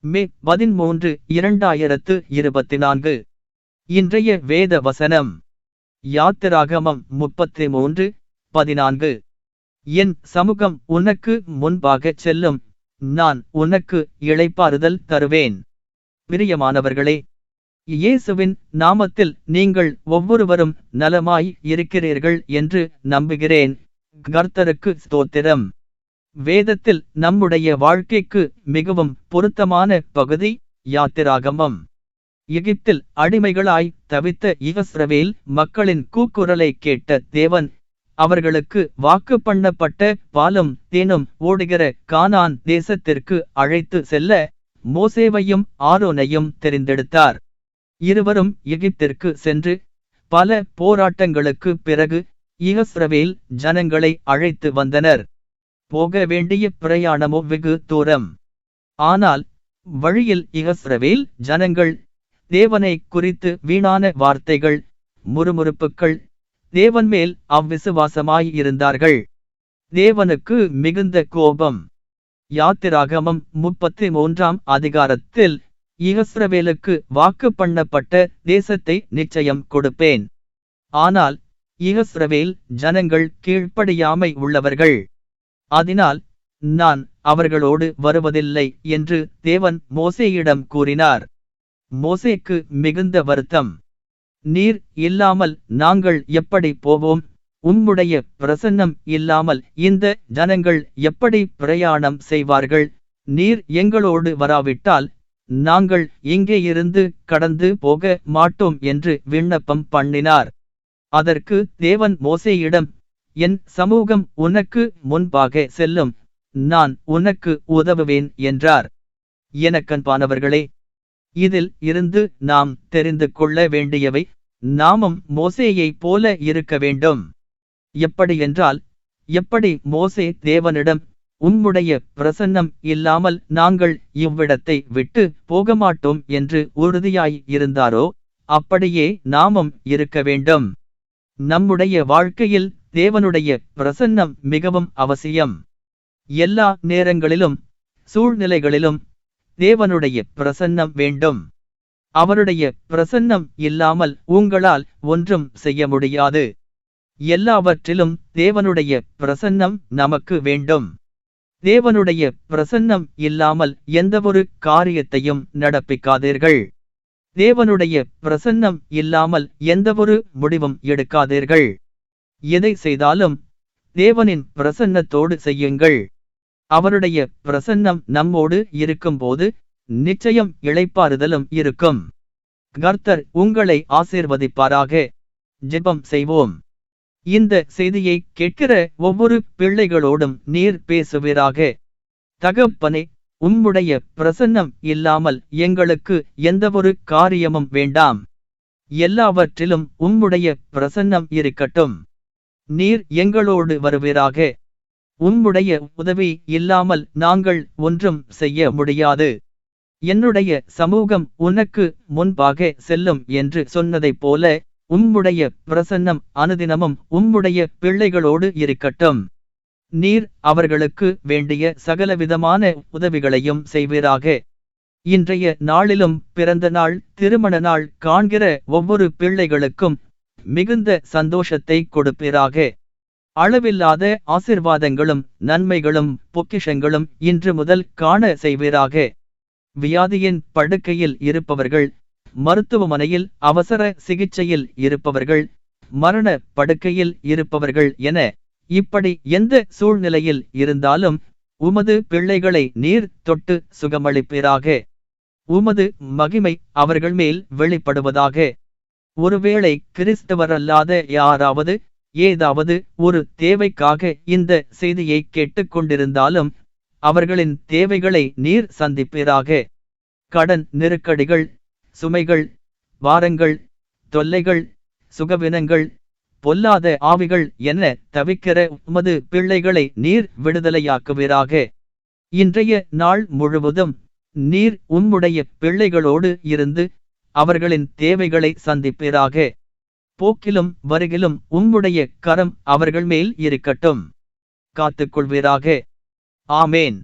மே பதிமூன்று இரண்டாயிரத்து இருபத்தி நான்கு இன்றைய வேத வசனம். யாத்திராகமம் முப்பத்தி மூன்று பதினான்கு. என் சமூகம் உனக்கு முன்பாகச் செல்லும். நான் உனக்கு இளைப்பாறுதல் தருவேன். பிரியமானவர்களே இயேசுவின் நாமத்தில் நீங்கள் ஒவ்வொருவரும் நலமாய் இருக்கிறீர்கள் என்று நம்புகிறேன். கர்த்தருக்கு ஸ்தோத்திரம். வேதத்தில் நம்முடைய வாழ்க்கைக்கு மிகவும் பொருத்தமான பகுதி யாத்திராகமம். எகிப்தில் அடிமைகளாய் தவித்த இஸ்ரவேல் மக்களின் கூக்குரலை கேட்ட தேவன் அவர்களுக்கு வாக்கு பண்ணப்பட்ட பாலும் தேனும் ஓடுகிற கானான் தேசத்திற்கு அழைத்து செல்ல மோசேவையும் ஆரோனையும் தெரிந்தெடுத்தார். இருவரும் எகிப்திற்கு சென்று பல போராட்டங்களுக்கு பிறகு இஸ்ரவேல் ஜனங்களை அழைத்து வந்தனர். போக வேண்டிய பிரயாணமோ வெகு தூரம். ஆனால் வழியில் இகஸ்ரவேல் ஜனங்கள் தேவனை குறித்து வீணான வார்த்தைகள் முறுமுறுப்புக்கள் தேவன் மேல் அவ்விசுவாசமாயிருந்தார்கள் தேவனுக்கு மிகுந்த கோபம். யாத்திராகமம் முப்பத்தி மூன்றாம் அதிகாரத்தில் இகஸ்ரவேலுக்கு வாக்கு பண்ணப்பட்ட தேசத்தை நிச்சயம் கொடுப்பேன். ஆனால் இகஸ்ரவேல் ஜனங்கள் கீழ்ப்படியாமை உள்ளவர்கள். அதனால் நான் அவர்களோடு வருவதில்லை என்று தேவன் மோசேயிடம் கூறினார். மோசேக்கு மிகுந்த வருத்தம். நீர் இல்லாமல் நாங்கள் எப்படி போவோம்? உம்முடைய பிரசன்னம் இல்லாமல் இந்த ஜனங்கள் எப்படி பிரயாணம் செய்வார்கள்? நீர் எங்களோடு வராவிட்டால் நாங்கள் இங்கே இருந்து கடந்து போக மாட்டோம் என்று விண்ணப்பம் பண்ணினார். அதற்கு தேவன் மோசேயிடம் என் சமூகம் உனக்கு முன்பாக செல்லும். நான் உனக்கு உதவுவேன் என்றார். எனக்கன்பானவர்களே இதில் இருந்து நாம் தெரிந்து கொள்ள வேண்டியவை நாமும் மோசேயைப் போல இருக்க வேண்டும். எப்படியென்றால் எப்படி மோசே தேவனிடம் உம்முடைய பிரசன்னம் இல்லாமல் நாங்கள் இவ்விடத்தை விட்டு போகமாட்டோம் என்று உறுதியாய் இருந்தாரோ அப்படியே நாமும் இருக்க வேண்டும். நம்முடைய வாழ்க்கையில் தேவனுடைய பிரசன்னம் மிகவும் அவசியம். எல்லா நேரங்களிலும் சூழ்நிலைகளிலும் தேவனுடைய பிரசன்னம் வேண்டும். அவருடைய பிரசன்னம் இல்லாமல் உங்களால் ஒன்றும் செய்ய முடியாது. எல்லாவற்றிலும் தேவனுடைய பிரசன்னம் நமக்கு வேண்டும். தேவனுடைய பிரசன்னம் இல்லாமல் எந்தவொரு காரியத்தையும் நடப்பிக்காதீர்கள். தேவனுடைய பிரசன்னம் இல்லாமல் எந்தவொரு முடிவும் எடுக்காதீர்கள். எதை செய்தாலும் தேவனின் பிரசன்னத்தோடு செய்யுங்கள். அவருடைய பிரசன்னம் நம்மோடு இருக்கும்போது நிச்சயம் இழைப்பாறுதலும் இருக்கும். கர்த்தர் உங்களை ஆசீர்வதிப்பாராக. ஜெபம் செய்வோம். இந்த செய்தியை கேட்கிற ஒவ்வொரு பிள்ளைகளோடும் நீர் பேசுவீராக. தகப்பனே உம்முடைய பிரசன்னம் இல்லாமல் எங்களுக்கு எந்தவொரு காரியமும் வேண்டாம். எல்லாவற்றிலும் உம்முடைய பிரசன்னம் இருக்கட்டும். நீர் எங்களோடு வருவீராக. உம்முடைய உதவி இல்லாமல் நாங்கள் ஒன்றும் செய்ய முடியாது. என்னுடைய சமூகம் உனக்கு முன்பாக செல்லும் என்று சொன்னதைப் போல உம்முடைய பிரசன்னம் அனுதினமும் உம்முடைய பிள்ளைகளோடு இருக்கட்டும். நீர் அவர்களுக்கு வேண்டிய சகலவிதமான உதவிகளையும் செய்வீராக. இன்றைய நாளிலும் பிறந்த நாள் திருமண நாள் காண்கிற ஒவ்வொரு பிள்ளைகளுக்கும் மிகுந்த சந்தோஷத்தை கொடுப்பீராக. அளவில்லாத ஆசிர்வாதங்களும் நன்மைகளும் பொக்கிஷங்களும் இன்று முதல் காண செய்வீராக. வியாதியின் படுக்கையில் இருப்பவர்கள் மருத்துவமனையில் அவசர சிகிச்சையில் இருப்பவர்கள் மரண படுக்கையில் இருப்பவர்கள் என இப்படி எந்த சூழ்நிலையில் இருந்தாலும் உமது பிள்ளைகளை நீர் தொட்டு சுகமளிப்பீராக. உமது மகிமை அவர்கள் மேல் வெளிப்படுவதாக ஒருவேளை கிறிஸ்தவரல்லாத யாராவது ஏதாவது ஒரு தேவைக்காக இந்த செய்தியை கேட்டுக்கொண்டிருந்தாலும் அவர்களின் தேவைகளை நீர் சந்திப்பீராக. கடன் நெருக்கடிகள் சுமைகள் வாரங்கள் தொல்லைகள் சுகவினங்கள் பொல்லாத ஆவிகள் என தவிக்கிற உமது பிள்ளைகளை நீர் விடுதலையாக்குவீராக. இன்றைய நாள் முழுவதும் நீர் உம்முடைய பிள்ளைகளோடு இருந்து அவர்களின் தேவைகளை சந்திப்பீராக. போக்கிலும் வருகிலும் உம்முடைய கரம் அவர்கள் மேல் இருக்கட்டும். காத்துக்கொள்வீராக. ஆமேன்.